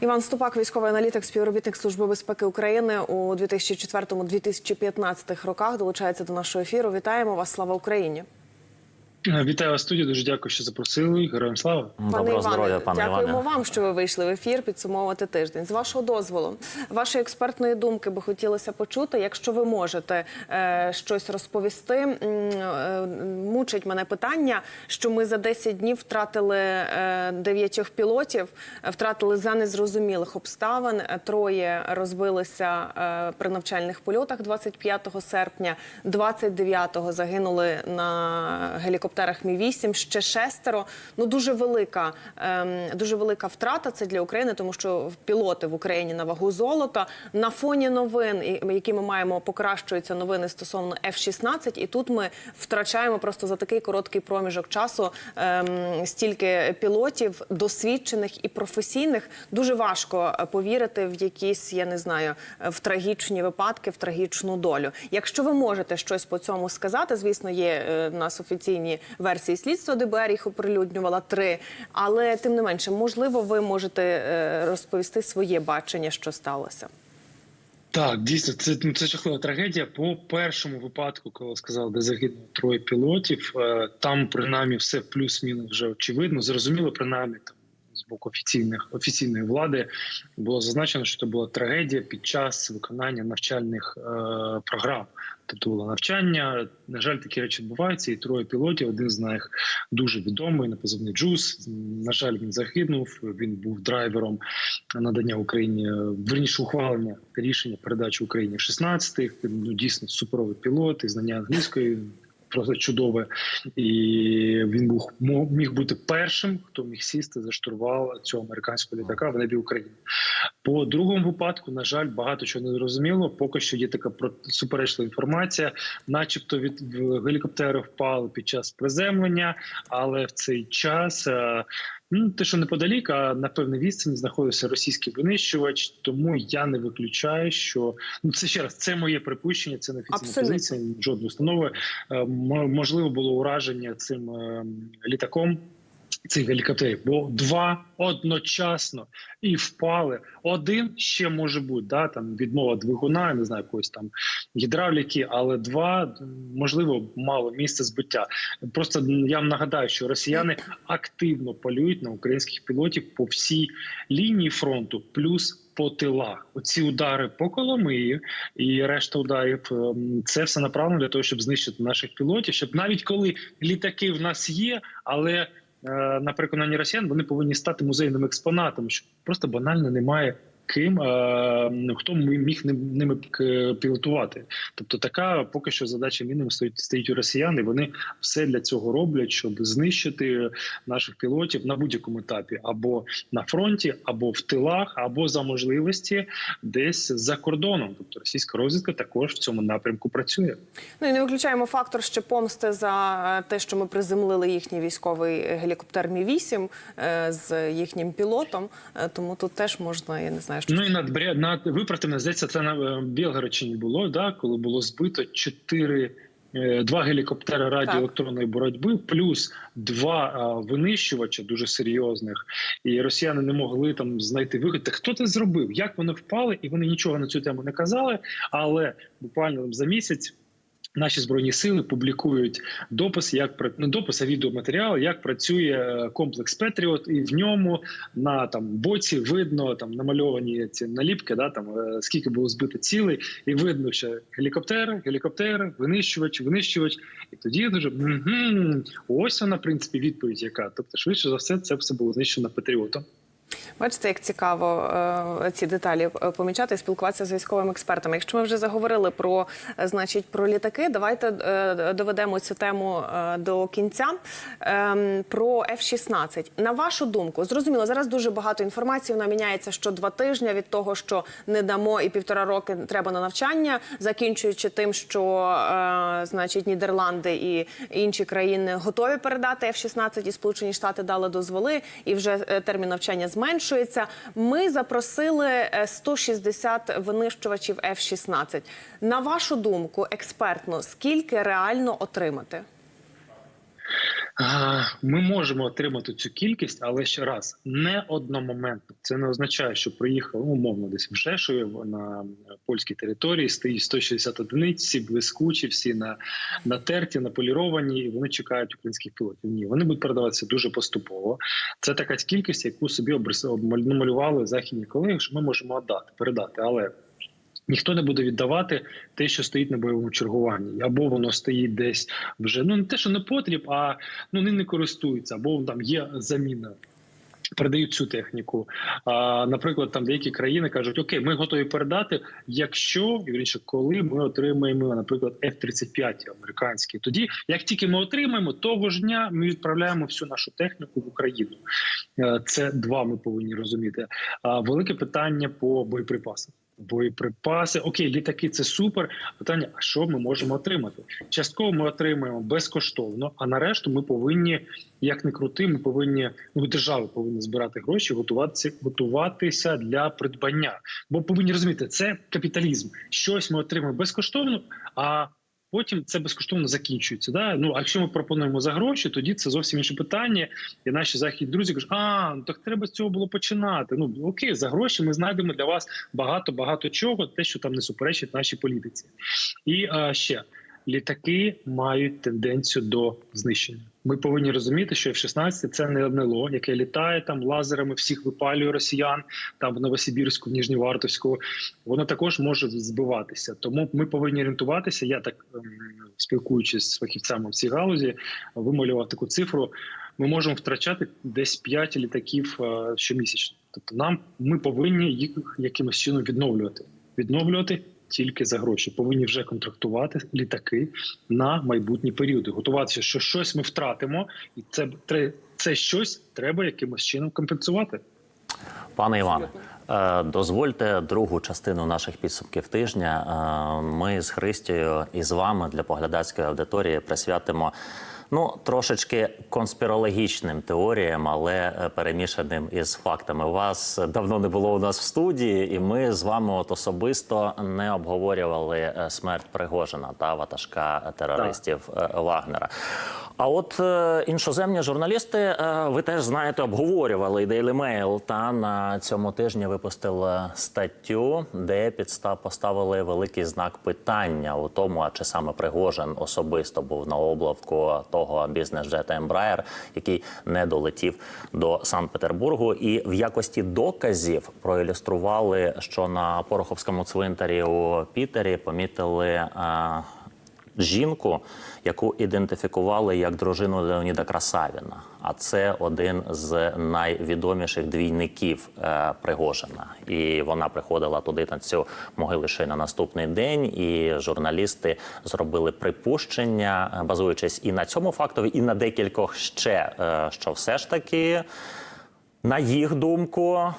Іван Ступак, військовий аналітик, співробітник Служби безпеки України у 2004-2015 роках, долучається до нашого ефіру. Вітаємо вас! Слава Україні! Вітаю вас в студії. Дуже дякую, що запросили. Героям слава. Доброго здоров'я, пане дякуємо Іване. вам, що ви вийшли в ефір підсумовувати тиждень. З вашого дозволу, вашої експертної думки би хотілося почути. Якщо ви можете е, щось розповісти, е, мучить мене питання, що ми за 10 днів втратили е, дев'ятьох пілотів, втратили за незрозумілих обставин. Троє розбилися е, при навчальних польотах 25 серпня, 29-го загинули на гелікоптерах Мі-8, ще шестеро. Ну дуже велика, ем, дуже велика втрата це для України, тому що пілоти в Україні на вагу золота. На фоні новин, які ми маємо, покращуються новини стосовно F-16, і тут ми втрачаємо просто за такий короткий проміжок часу ем, стільки пілотів, досвідчених і професійних. Дуже важко е, повірити в якісь, я не знаю, е, в трагічні випадки, в трагічну долю. Якщо ви можете щось по цьому сказати, звісно, є е, в нас офіційні версії слідства. ДБР їх оприлюднювала три, але тим не менше, можливо, ви можете е, розповісти своє бачення, що сталося. Так, дійсно, це ну, це жахлива трагедія. По першому випадку, коли сказали, де загинуло троє пілотів, е, там принаймні все плюс-мінус вже очевидно. Зрозуміло, принаймні там з боку офіційних офіційної влади було зазначено, що це була трагедія під час виконання навчальних е, програм. Тобто було навчання. На жаль, такі речі відбуваються. І троє пілотів. Один з них дуже відомий на позивний Джус. На жаль, він загинув. Він був драйвером надання Україні е, верніше ухвалення рішення передачі Україні 16-х. Ну дійсно суперовий пілот і знання англійської. Просто чудове, і він був міг бути першим, хто міг сісти за штурвал цього американського літака в небі України. По другому випадку, на жаль, багато чого не зрозуміло. Поки що є така суперечлива інформація, начебто від гелікоптери впали під час приземлення, але в цей час. Ну, те, що неподалік, а на певній відстані знаходився російський винищувач, тому я не виключаю, що ну це ще раз це моє припущення, це не офіційна Абсолютно. позиція жодної установи. Е, Можливо, було ураження цим е, літаком. Цих гелікоптерів, бо два одночасно і впали. Один ще може бути да там відмова двигуна, не знаю, якоїсь там гідравліки, але два можливо мало місце збиття. Просто я вам нагадаю, що росіяни активно полюють на українських пілотів по всій лінії фронту, плюс по тилах. Оці удари по Коломиї і решта ударів ем, це все направлено для того, щоб знищити наших пілотів, щоб навіть коли літаки в нас є, але на переконанні росіян вони повинні стати музейними експонатами, що просто банально немає. Ким е, хто м- міг ними к- пілотувати? Тобто, така поки що задача мінімум стоїть стоїть у росіян, і вони все для цього роблять, щоб знищити наших пілотів на будь-якому етапі, або на фронті, або в тилах, або за можливості десь за кордоном. Тобто російська розвідка також в цьому напрямку працює. Ну і не виключаємо фактор ще помсти за е, те, що ми приземлили їхній військовий гелікоптер Мі 8 з їхнім пілотом. Е, Тому тут теж можна, я не знаю, що Ну і над Бря- над виправтами, здається, це на е, Білгородчині було, да, коли було збито чотири. е, Два гелікоптери радіоелектронної боротьби, плюс два а, винищувача дуже серйозних, і росіяни не могли там знайти вихід. Та хто це зробив? Як вони впали? І вони нічого на цю тему не казали. Але буквально там за місяць Наші збройні сили публікують допис, як не допис, а відеоматеріал, як працює е, комплекс Петріот, і в ньому на там боці видно там намальовані ці наліпки, да там е, скільки було збито цілей, і видно, що гелікоптер, гелікоптер, винищувач, винищувач. І тоді дуже угу, ось вона, в принципі, відповідь, яка тобто, швидше за все, це все було знищено Патріотом. Бачите, як цікаво е, ці деталі е, помічати і спілкуватися з військовими експертами. Якщо ми вже заговорили про е, значить про літаки, давайте доведемо цю тему до кінця. Ем, Про F-16. На вашу думку, зрозуміло, зараз дуже багато інформації. Вона міняється що два тижні від того, що не дамо і півтора роки треба на навчання, закінчуючи тим, що значить Нідерланди і інші країни готові передати F-16, і Сполучені Штати дали дозволи, і вже термін навчання зменшується. Ми запросили е, 160 винищувачів F-16. На вашу думку, експертно, скільки реально отримати? Ми можемо отримати цю кількість, але ще раз не одномоментно. Це не означає, що приїхав ну, умовно десь в Жешові в- на польській території. Стоїть 160 одиниць, всі блискучі, всі на натерті, наполіровані, і вони чекають українських пілотів. Ні, вони будуть передаватися дуже поступово. Це така кількість, яку собі обрис- обмаль- західні колеги, що ми можемо отдати, передати, але. Ніхто не буде віддавати те, що стоїть на бойовому чергуванні, або воно стоїть десь вже ну не те, що не потріб, а ну не користуються, або там є заміна. Передають цю техніку. А, наприклад, там деякі країни кажуть: Окей, ми готові передати, якщо і вірніше, коли ми отримаємо, наприклад, F-35 американські. Тоді, як тільки ми отримаємо, того ж дня ми відправляємо всю нашу техніку в Україну. Е, Це два ми повинні розуміти. А велике питання по боєприпасам. Боєприпаси, окей, літаки це супер. Питання: а що ми можемо отримати? Частково ми отримаємо безкоштовно, а нарешту ми повинні, як не крути, ми повинні ну держави повинні збирати гроші, готуватися, готуватися для придбання. Бо повинні розуміти, це капіталізм. Щось ми отримуємо безкоштовно, а потім це безкоштовно закінчується. Да? Ну а якщо ми пропонуємо за гроші, тоді це зовсім інше питання. І наші західні друзі кажуть, а ну, так треба з цього було починати. Ну окей, за гроші ми знайдемо для вас багато багато чого, те, що там не суперечить нашій політиці. І а, ще літаки мають тенденцію до знищення. Ми повинні розуміти, що F-16 – це не НЛО, яке літає там лазерами, всіх випалює росіян там в Новосибірську, в Ніжньовартовську. Воно також може збиватися. Тому ми повинні орієнтуватися. Я так ем, спілкуючись з фахівцями в цій галузі, вималював таку цифру. Ми можемо втрачати десь 5 літаків е, щомісячно. Тобто, нам ми повинні їх якимось чином відновлювати. Відновлювати тільки за гроші. Повинні вже контрактувати літаки на майбутні періоди. Готуватися, що щось ми втратимо, і це це щось треба якимось чином компенсувати. Пане Іване, е, дозвольте другу частину наших підсумків тижня. е, Ми з Христією і з вами для поглядацької аудиторії присвятимо. Ну, трошечки конспірологічним теоріям, але е, перемішаним із фактами. Вас давно не було у нас в студії, і ми з вами от особисто не обговорювали е, смерть Пригожина та ватажка терористів е, Вагнера. А от іншоземні журналісти, ви теж знаєте, обговорювали і Daily Mail та на цьому тижні випустили статтю, де підстав поставили великий знак питання у тому, а чи саме Пригожин особисто був на облавку того бізнес-джета Embraer, який не долетів до Санкт-Петербургу, і в якості доказів проілюстрували, що на Пороховському цвинтарі у Пітері помітили. Жінку, яку ідентифікували як дружину Леоніда Красавіна. А це один з найвідоміших двійників е, Пригожина. І вона приходила туди на цю могилу ще на наступний день. І журналісти зробили припущення, базуючись і на цьому фактові, і на декількох ще, е, що все ж таки. На їх думку, е,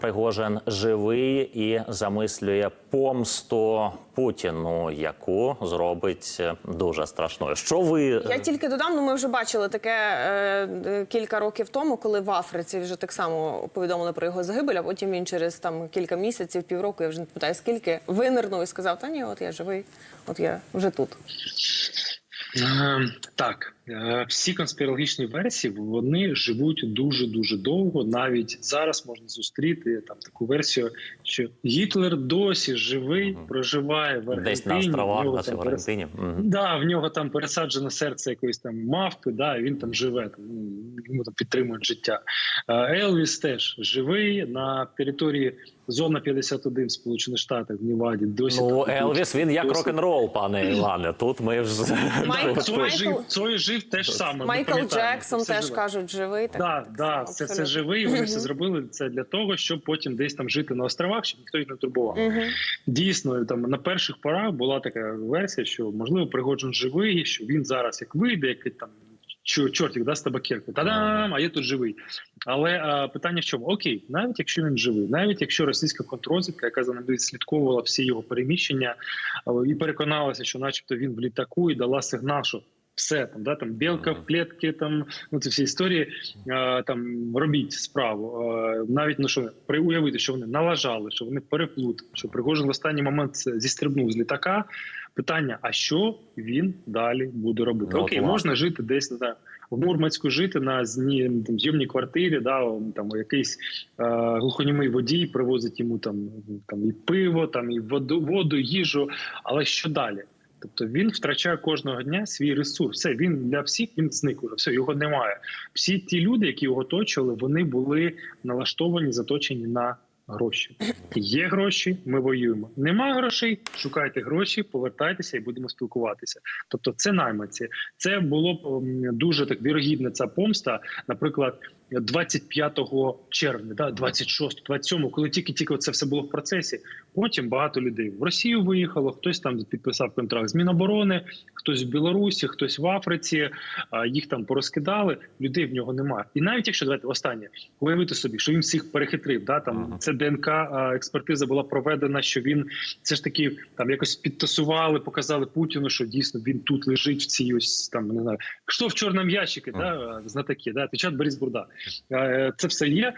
Пригожин живий і замислює помсту Путіну, яку зробить дуже страшною. Що ви Я тільки додам, ну ми вже бачили таке е, кілька років тому, коли в Африці вже так само повідомили про його загибель, а потім він через там кілька місяців, півроку, я вже не питаю скільки, винирнув і сказав: Та ні, от я живий, от я вже тут. Е, Так, всі конспірологічні версії вони живуть дуже дуже довго. Навіть зараз можна зустріти там таку версію, що Гітлер досі живий, проживає в Аргентині. десь на в островах нього десь в Аргентині? Мгм. Да, в нього там пересаджене серце якоїсь там мавпи, да, і він там живе, там, ну, йому там підтримують життя. Е, Елвіс теж живий на території зона 51 в Сполучених Штатах в Ніваді. Досі Ну, там Елвіс, він як досі- рок-н-рол, пане Іване. Тут ми вже Майкл- Цой Майкл- жив, Цой жив теж саме. Майкл Джексон теж живе. кажуть, живий. Так, Да, так да, само, це, це живий. Вони все зробили це для того, щоб потім десь там жити на островах, щоб ніхто їх не турбував. Дійсно, там на перших порах була така версія, що можливо Пригоджин живий, що він зараз як вийде, як там чо- чортик да, з табакерки, та-дам, а я тут живий. Але а, питання в чому? Окей, навіть якщо він живий, навіть якщо російська контрозвідка, яка за ним відслідковувала всі його переміщення і переконалася, що, начебто, він в літаку і дала сигнал, що все там, да, там білка в клітці, там ну це всі історії. а, Там робіть справу. А, Навіть ну що при уявити, що вони налажали, що вони переплутали, що Пригожин в останній момент зістрибнув з літака. Питання: а що він далі буде робити? Ну, Окей, власне. можна жити десь не знаю, в Мурманську жити на там, зйомній квартирі, да, там якийсь е, глухонімий водій привозить йому там, там і пиво, там і воду, воду, їжу. Але що далі? Тобто він втрачає кожного дня свій ресурс. Все він для всіх він зник уже. Все його немає. Всі ті люди, які його оточували, вони були налаштовані, заточені на гроші. Є гроші, ми воюємо. Нема грошей, шукайте гроші, повертайтеся і будемо спілкуватися. Тобто, це найманці. Це було б дуже так вірогідна ця помста. Наприклад, 25 червня, да, 26, 27, коли тільки-тільки це все було в процесі. Потім багато людей в Росію виїхало, хтось там підписав контракт з Міноборони, хтось в Білорусі, хтось в Африці. Їх там порозкидали. Людей в нього немає. І навіть якщо давайте останнє уявити собі, що він всіх перехитрив. Да, там Ага. це ДНК експертиза була проведена, що він все ж таки там якось підтасували, показали Путіну, що дійсно він тут лежить в цій ось там не знаю, що в чорному ящику, да, знатоки, да, печат Борис Бурда. Е, Це все є.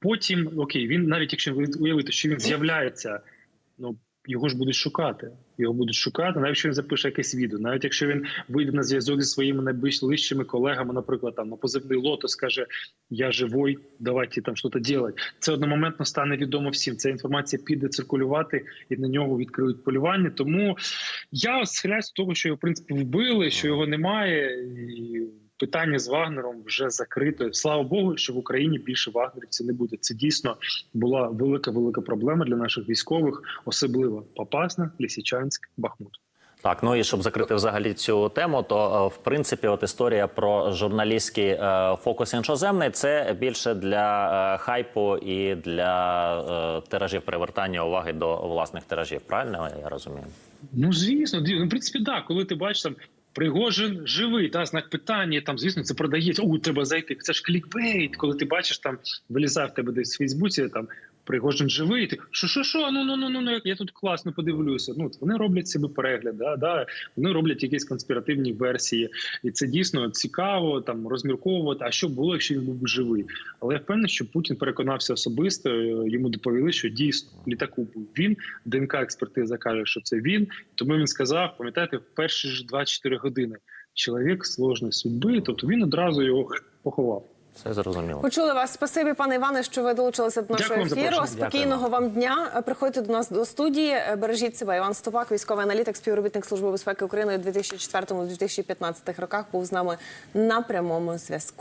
Потім окей, він навіть якщо уявити, що він з'являється, ну його ж будуть шукати. Його будуть шукати, навіть якщо він запише якесь відео, навіть якщо він вийде на зв'язок зі своїми найближчими колегами, наприклад, там на позивний лото скаже Я живой, давайте там щось робити. Це одномоментно стане відомо всім. Ця інформація піде циркулювати і на нього відкриють полювання. Тому я схиляюсь до того, що його в принципі вбили, що його немає. І питання з Вагнером вже закрите. Слава Богу, що в Україні більше вагнерівців не буде. Це дійсно була велика велика проблема для наших військових, особливо Попасна, Лісічанськ, Бахмут. Так, ну і щоб закрити взагалі цю тему, то е, в принципі, от історія про журналістський е, фокус іншоземний це більше для е, хайпу і для тиражів привертання уваги до власних тиражів. Правильно я розумію? Ну звісно, ну, в принципі, так, коли ти бачиш там. Пригожин живий, та знак питання. Там, звісно, це продається. У треба зайти. Це ж клікбейт. Коли ти бачиш, там вилізав тебе десь в Фейсбуці, там Пригожин живий. Ти що, що, що? Ну, ну, ну, ну, ну, я тут класно подивлюся. Ну, вони роблять собі перегляд, да, да, вони роблять якісь конспіративні версії, і це дійсно цікаво там розмірковувати. А що було, якщо він був живий? Але я впевнений, що Путін переконався особисто. е, Йому доповіли, що дійсно літаку був він. ДНК експертиза каже, що це він. Тому він сказав: пам'ятаєте, в перші ж 24 години чоловік сложної судьби, тобто він одразу його поховав. Все зрозуміло. Почули вас. Спасибі, пане Іване, що ви долучилися до нашого Дякую ефіру. Спокійного вам дня. Приходьте до нас до студії. Бережіть себе. Іван Стопак, військовий аналітик, співробітник Служби безпеки України у 2004-2015 роках, був з нами на прямому зв'язку.